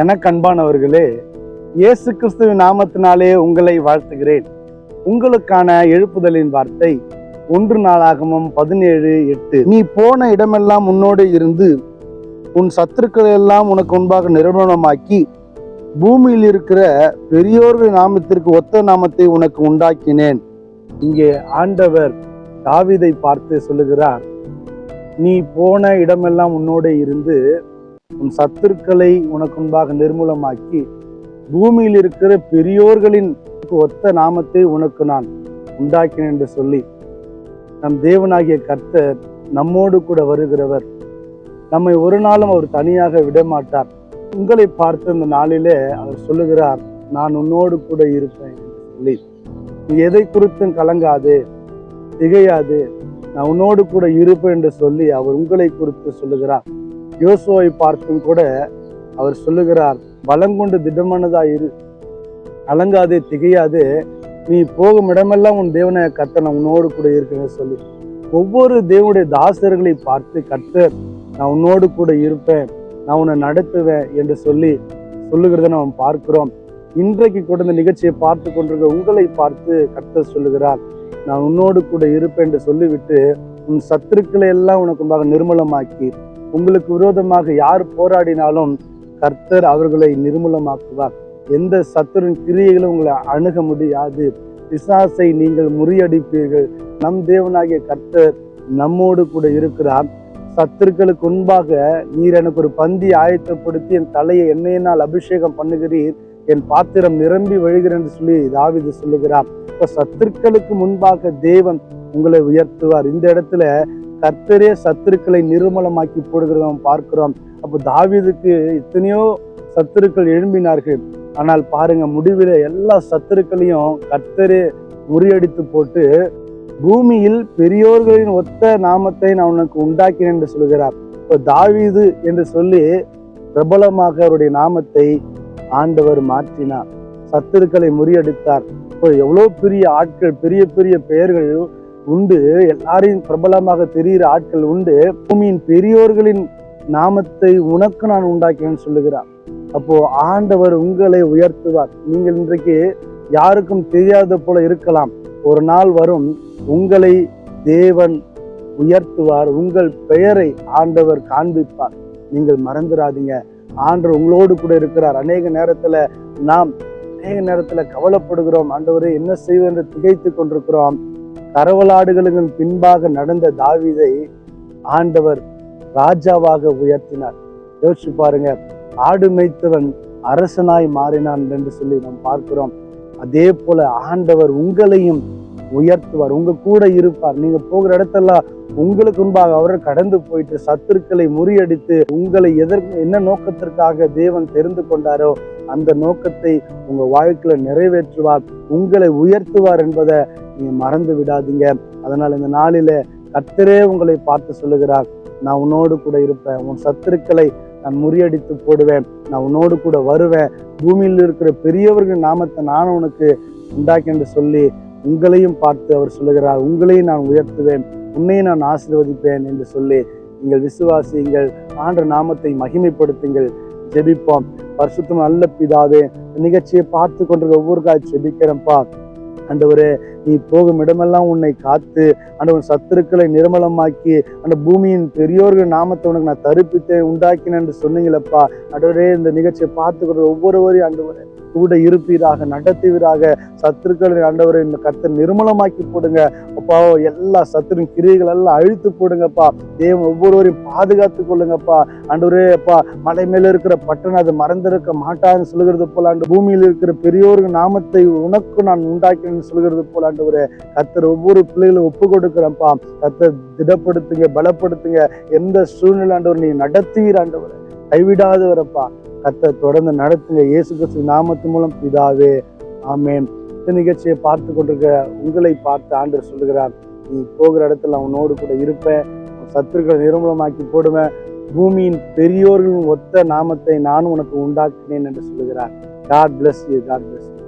எனக்கு அன்பானவர்களே இயேசு கிறிஸ்துவின் நாமத்தினாலே உங்களை வாழ்த்துகிறேன். உங்களுக்கான எழுப்புதலின் வார்த்தை ஒன்று நாளாகமும் பதினேழு எட்டு. நீ போன இடமெல்லாம் உன்னோடு இருந்து உன் சத்துருக்களை எல்லாம் உனக்கு முன்பாக நிறுவனமாக்கி பூமியில் இருக்கிற பெரியோர்கள் நாமத்திற்கு ஒத்த நாமத்தை உனக்கு உண்டாக்கினேன். இங்கே ஆண்டவர் தாவிதை பார்த்து சொல்லுகிறார் நீ போன இடமெல்லாம் உன்னோடு இருந்து உன் சத்துருக்களை உனக்கு முன்பாக நிர்மூலமாக்கி பூமியில் இருக்கிற பெரியோர்களின் ஒத்த நாமத்தை உனக்கு நான் உண்டாக்கினேன் என்று சொல்லி நம் தேவனாகிய கர்த்தர் நம்மோடு கூட வருகிறவர். நம்மை ஒரு நாளும் அவர் தனியாக விடமாட்டார். உங்களை பார்த்த இந்த நாளிலே அவர் சொல்லுகிறார் நான் உன்னோடு கூட இருப்பேன் என்று சொல்லி. நீ எதை குறித்தும் கலங்காது திகையாது நான் உன்னோடு கூட இருப்பேன் என்று சொல்லி அவர் உங்களை குறித்து சொல்லுகிறார். யோசுவை பார்த்தும் கூட அவர் சொல்லுகிறார் பலங்கொண்டு திடமானதா இரு. அலங்காது திகையாதே. நீ போகும் இடமெல்லாம் உன் தேவனை கத்த உன்னோடு கூட இருக்கிறேன்னு சொல்லி. ஒவ்வொரு தேவனுடைய தாசர்களை பார்த்து கர்த்தர் நான் உன்னோடு கூட இருப்பேன். நான் உன்னை நடத்துவேன் என்று சொல்லி சொல்லுகிறத நாம் பார்க்கிறோம். இன்றைக்கு கூட இந்த நிகழ்ச்சியை பார்த்து கொண்டிருக்க உங்களை பார்த்து கர்த்தர் சொல்லுகிறார் நான் உன்னோடு கூட இருப்பேன் என்று சொல்லிவிட்டு உன் சத்துருக்களை எல்லாம் உனக்கு நிர்மலமாக்கி உங்களுக்கு விரோதமாக யார் போராடினாலும் கர்த்தர் அவர்களை நிர்மூலமாக்குவார். எந்த சத்துருவின் கிரியைகளும் உங்களை அணுக முடியாது. பிசாசை நீங்கள் முறியடிப்பீர்கள். நம் தேவனாகிய கர்த்தர் நம்மோடு கூட இருக்கிறார். சத்துருக்களுக்கு முன்பாக நீர் எனக்கு ஒரு பந்தி ஆயத்தப்படுத்தி என் தலையை எண்ணெயினால் அபிஷேகம் பண்ணுகிறீர். என் பாத்திரம் நிரம்பி வழிகிறேன் என்று சொல்லி தாவிது சொல்லுகிறார். இப்போ சத்துருக்களுக்கு முன்பாக தேவன் உங்களை உயர்த்துவார். இந்த இடத்துல கர்த்தரே சத்துருக்களை நிர்மலமாக்கி போடுகிறத நாம் பார்க்கிறோம். அப்போ தாவிதுக்கு எத்தனையோ சத்துருக்கள் எழும்பினார்கள். ஆனால் பாருங்க முடிவில் எல்லா சத்துருக்களையும் கர்த்தரே முறியடித்து போட்டு பூமியில் பெரியோர்களின் ஒத்த நாமத்தை நான் உனக்கு உண்டாக்கினேன் என்று சொல்கிறார். இப்போ தாவிது என்று சொல்லி பிரபலமாக அவருடைய நாமத்தை ஆண்டவர் மாற்றினார். சத்துருக்களை முறியடித்தார். இப்போ எவ்வளோ பெரிய ஆட்கள் பெரிய பெரிய பெயர்கள் உண்டு. எல்லாரையும் பிரபலமாக தெரிகிற ஆட்கள் உண்டு. பூமியின் பெரியோர்களின் நாமத்தை உனக்கு நான் உண்டாக்கினேன்னு சொல்லுகிறார். அப்போ ஆண்டவர் உங்களை உயர்த்துவார். நீங்கள் இன்றைக்கு யாருக்கும் தெரியாத போல இருக்கலாம். ஒரு நாள் வரும் உங்களை தேவன் உயர்த்துவார். உங்கள் பெயரை ஆண்டவர் காண்பிப்பார். நீங்கள் மறந்துடாதீங்க ஆண்டவர் உங்களோடு கூட இருக்கிறார். அநேக நேரத்துல நாம் அநேக நேரத்துல கவலைப்படுகிறோம். ஆண்டவரை என்ன செய்வது என்று திகைத்து கொண்டிருக்கிறோம். கரவலாடுகளுக்கு பின்பாக நடந்த தாவிதை ஆண்டவர் ராஜாவாக உயர்த்தினார். யோசிச்சு பாருங்க ஆடு மேய்த்தவன் அரசனாய் மாறினான் என்று சொல்லி நாம் பார்க்கிறோம். அதே போல ஆண்டவர் உங்களையும் உயர்த்துவார். உங்க கூட இருப்பார். நீங்க போகிற இடத்தெல்லாம் உங்களுக்கு முன்பாக அவர் கடந்து போயிட்டு சத்துருக்களை முறியடித்து உங்களை எதற்கு என்ன நோக்கத்திற்காக தேவன் தெரிந்து கொண்டாரோ அந்த நோக்கத்தை உங்க வாழ்க்கையில நிறைவேற்றுவார் உங்களை உயர்த்துவார் என்பதை நீங்க மறந்து விடாதீங்க. அதனால இந்த நாளில கத்தரே உங்களை பார்த்து சொல்லுகிறார் நான் உன்னோடு கூட இருப்பேன் உன் சத்துருக்களை நான் முறியடித்து போடுவேன் நான் உன்னோடு கூட வருவேன் பூமியில் இருக்கிற பெரியவர்கள் நாமத்தை நானும் உனக்கு உண்டாக்கி என்று சொல்லி உங்களையும் பார்த்து அவர் சொல்லுகிறார் உங்களையும் நான் உயர்த்துவேன் உன்னையும் நான் ஆசிர்வதிப்பேன் என்று சொல்லி நீங்கள் விசுவாசியுங்கள். ஆண்ட நாமத்தை மகிமைப்படுத்துங்கள். ஜெபிப்போம். பரிசுத்தம் நல்ல பிதாவே நிகழ்ச்சியை பார்த்து கொண்டிருக்க ஒவ்வொரு காய் ஜெபிக்கிறேன்ப்பா. ஆண்டவரே நீ போகும் இடமெல்லாம் உன்னை காத்து ஆண்டவன் சத்துருக்களை நிர்மலமாக்கி அந்த பூமியின் பெரியோர்கள் நாமத்தை உனக்கு நான் தருப்பித்தேன் உண்டாக்கினேன் என்று சொன்னீங்களப்பா. ஆண்டவரே இந்த நிகழ்ச்சியை பார்த்து கொண்டு ஒவ்வொருவரையும் ஆண்டவரே கூட இருப்பீராக நடத்துவீராக. சத்துருக்களை ஆண்டவரை இந்த கத்தை நிர்மலமாக்கி போடுங்க. அப்பா எல்லா சத்துருவின் கிரியைகள் எல்லாம் அழித்து போடுங்கப்பா. தேவன் ஒவ்வொருவரையும் பாதுகாத்து கொள்ளுங்கப்பா. ஆண்டவரே அப்பா மலை மேல இருக்கிற பட்டணம் அது மறந்திருக்க மாட்டான்னு சொல்லுகிறது போல ஆண்டு பூமியில் இருக்கிற பெரியோர்கள் நாமத்தை உனக்கு நான் உண்டாக்கினேன்னு சொல்லுகிறது போல ஆண்டவரே கத்தர் ஒவ்வொரு பிள்ளைகளும் ஒப்பு கொடுக்குறேன்ப்பா கத்தர் திடப்படுத்துங்க பலப்படுத்துங்க. எந்த சூழ்நிலை ஆண்டவர் நீ நடத்துவீர் ஆண்டவர். கைவிடாதவரப்பா. கத்தர் தொடர்ந்து நடத்துங்க இயேசு கிறிஸ்து நாமத்து மூலம் பிதாவே ஆமேன். இந்த நிகழ்ச்சியை பார்த்து கொண்டிருக்க உங்களை பார்த்து ஆண்டர் சொல்லுகிறார் நீ போகிற இடத்துல அவனோடு கூட இருப்பேன் சத்துருக்களை நிர்மூலமாக்கி போடுவேன் பூமியின் பெரியோர்களின் ஒத்த நாமத்தை நான் உனக்கு உண்டாக்கினேன் என்று சொல்லுகிறார். God bless you God bless you